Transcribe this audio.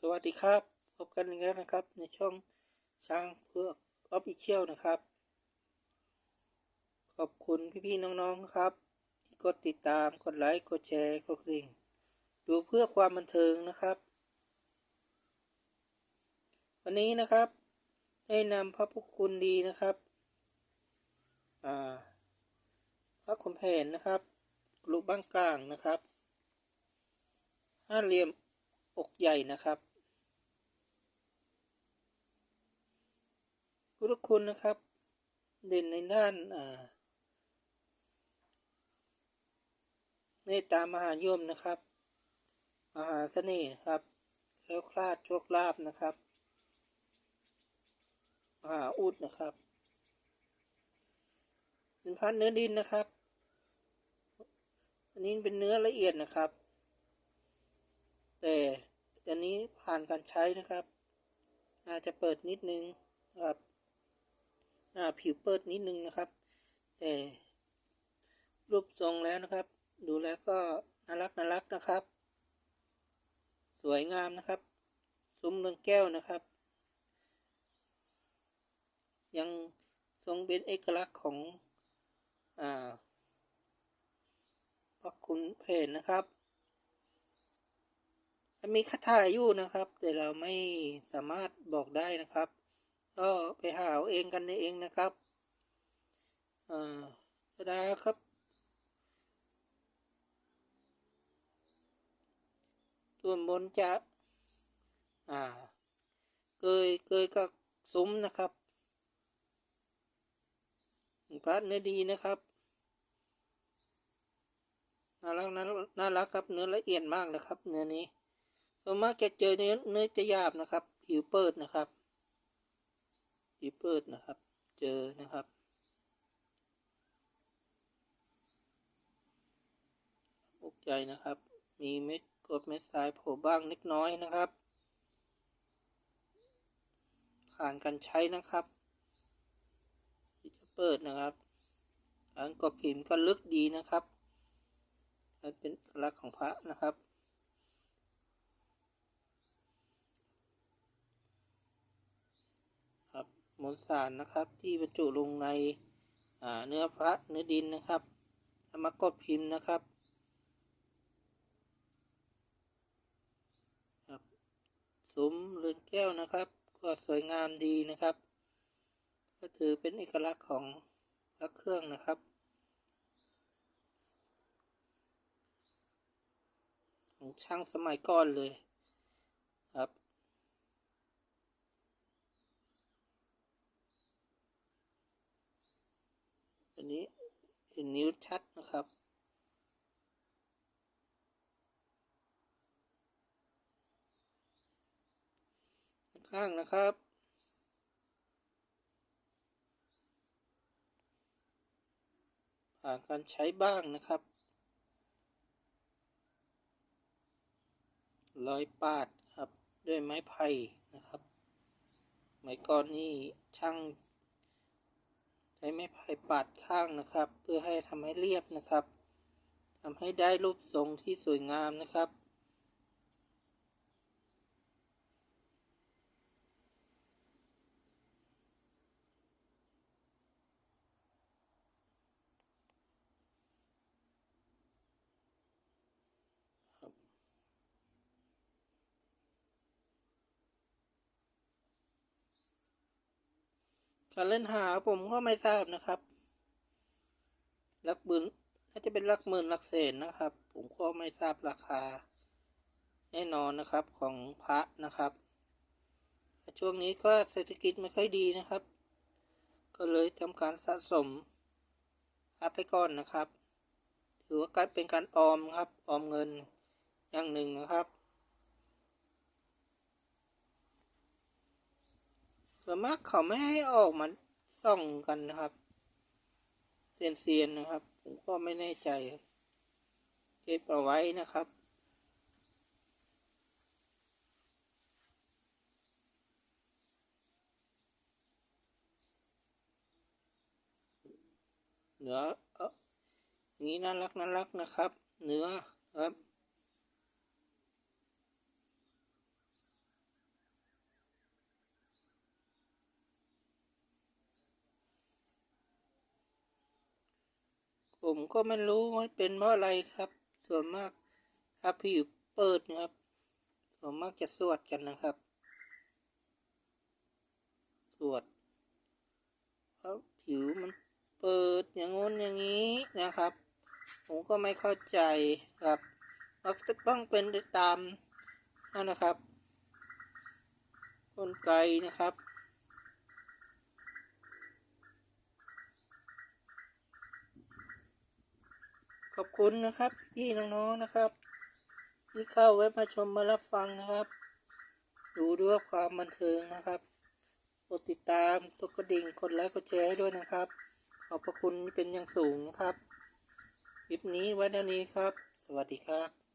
สวัสดีครับ พบกันอีกแล้วนะครับ ในช่องช้างเพือออฟฟิเชียลนะครับ ขอบคุณพี่ๆน้องๆนะครับ ที่กดติดตามกดไลค์กดแชร์กดกริ่ง ดูเพื่อความบันเทิงนะครับ วันนี้นะครับ ได้นำพระพุทคุณดีนะครับพระขุนแผนนะครับลูกบ้างกลางนะครับห้าเหลี่ยมอกใหญ่นะครับ พุทธคุณนะครับ เด่นในด้านอ่าเมตตามหานิยมนะครับมหาเสน่ห์ครับแล้วคลาดโชคลาภนะครับมหาอุดนะครับเป็นพันเนื้อดินนะครับ อันนี้เป็นเนื้อละเอียดนะครับ แต่อันนี้ผ่านการใช้นะครับ อาจจะเปิดนิดนึงครับ ผิวเปิดนิดนึงนะครับ แต่รูปทรงแล้วนะครับ ดูแล้วก็น่ารักน่ารักนะครับ สวยงามนะครับ ซุ้มเรืองแก้วนะครับ ยังทรงเป็นเอกลักษณ์ของอ่าพระคุณเพนนะครับมีคาถาอยู่นะครับ แต่เราไม่สามารถบอกได้นะครับ ก็ไปหาเอาเองกันเองนะครับอ่าธดาครับ ส่วนบนจะ อ่า เกยเกยกับซุ้มนะครับพระเนื้อดีนะครับน่ารักน่ารักครับเนื้อละเอียดมากนะครับ เนื้อนี้ส่วนมากจะเจอเนื้อเนื้อจะหยาบนะครับ ผิวเปิดนะครับ ผิเปิดนะครับ เจอนะครับ อกใจนะครับ มีเม็ดกรดเม็ดทรายโผล่บ้างเล็กน้อยนะครับ ผ่านการใช้นะครับที่จะเปิดนะครับการกดพิมพ์ก็ลึกดีนะครับอันเป็นลักษณ์ของพระนะครับ ครับมว ลสารนะครับ ที่บรรจุลงในเนื้อพระเนื้อดินนะครับเอามากดพิมพ์นะครับครับซุ้มเรือนแก้วนะครับ ก็สวยงามดีนะครับ ก็ถือเป็นเอกลักษณ์ของพระเครื่องนะครับของช่างสมัยก่อนเลยครับ อั นนี้เห็นนิ้วชัดนะครับ ข้างนะครับผ่านการใช้บ้างนะครับ รอยปาดครับด้วยไม้ไผ่นะครับไม้ก้อนนี้ช่าง ใช้ไม้ไผ่ปาดข้างนะครับ เพื่อให้ทำให้เรียบนะครับทำให้ได้รูปทรงที่สวยงามนะครับ การเล่นหาผมก็ไม่ทราบนะครับลักบืนน่าจะเป็นลักหมื่นลักแสนนะครับ ผมก็ไม่ทราบราคา แน่นอนนะครับของพระนะครับ ช่วงนี้ก็เศรษฐกิจไม่ค่อยดีนะครับ ก็เลยทำการสะสมอัพไปก่อนนะครับ ถือว่าการเป็นการออมครับ ออมเงินอย่างหนึ่งนะครับ ส่วนมากเขาไม่ให้ออกมาส่องกันนะครับเซียนเซียนนะครับ ผมก็ไม่แน่ใจเก็บเอาไว้นะครับเนื้อเออนี้น่ารักน่ารักนะครับ เนื้อครับ ผมก็ไม่รู้ว่าเป็นเพราะอะไรครับ ส่วนมากถ้าผิวเปิดนะครับ ส่วนมากจะสวดกันนะครับ สวดเพราะผิวมันเปิดอย่างงน้นอย่างนี้นะครับ ผมก็ไม่เข้าใจครับเราต้องเป็นไปตามนั่นนะครับ กลไกนะครับ ขอบคุณนะครับพี่น้องๆนะครับ ที่เข้าเว็บมาชมมารับฟังนะครับ ดูด้วยความบันเทิงนะครับ กดติดตามกดกระดิ่งกดไลค์กดแชร์ให้ด้วยนะครับ ขอบพระคุณเป็นอย่างสูงนะครับ คลิปนี้ไว้เท่านี้ครับ สวัสดีครับ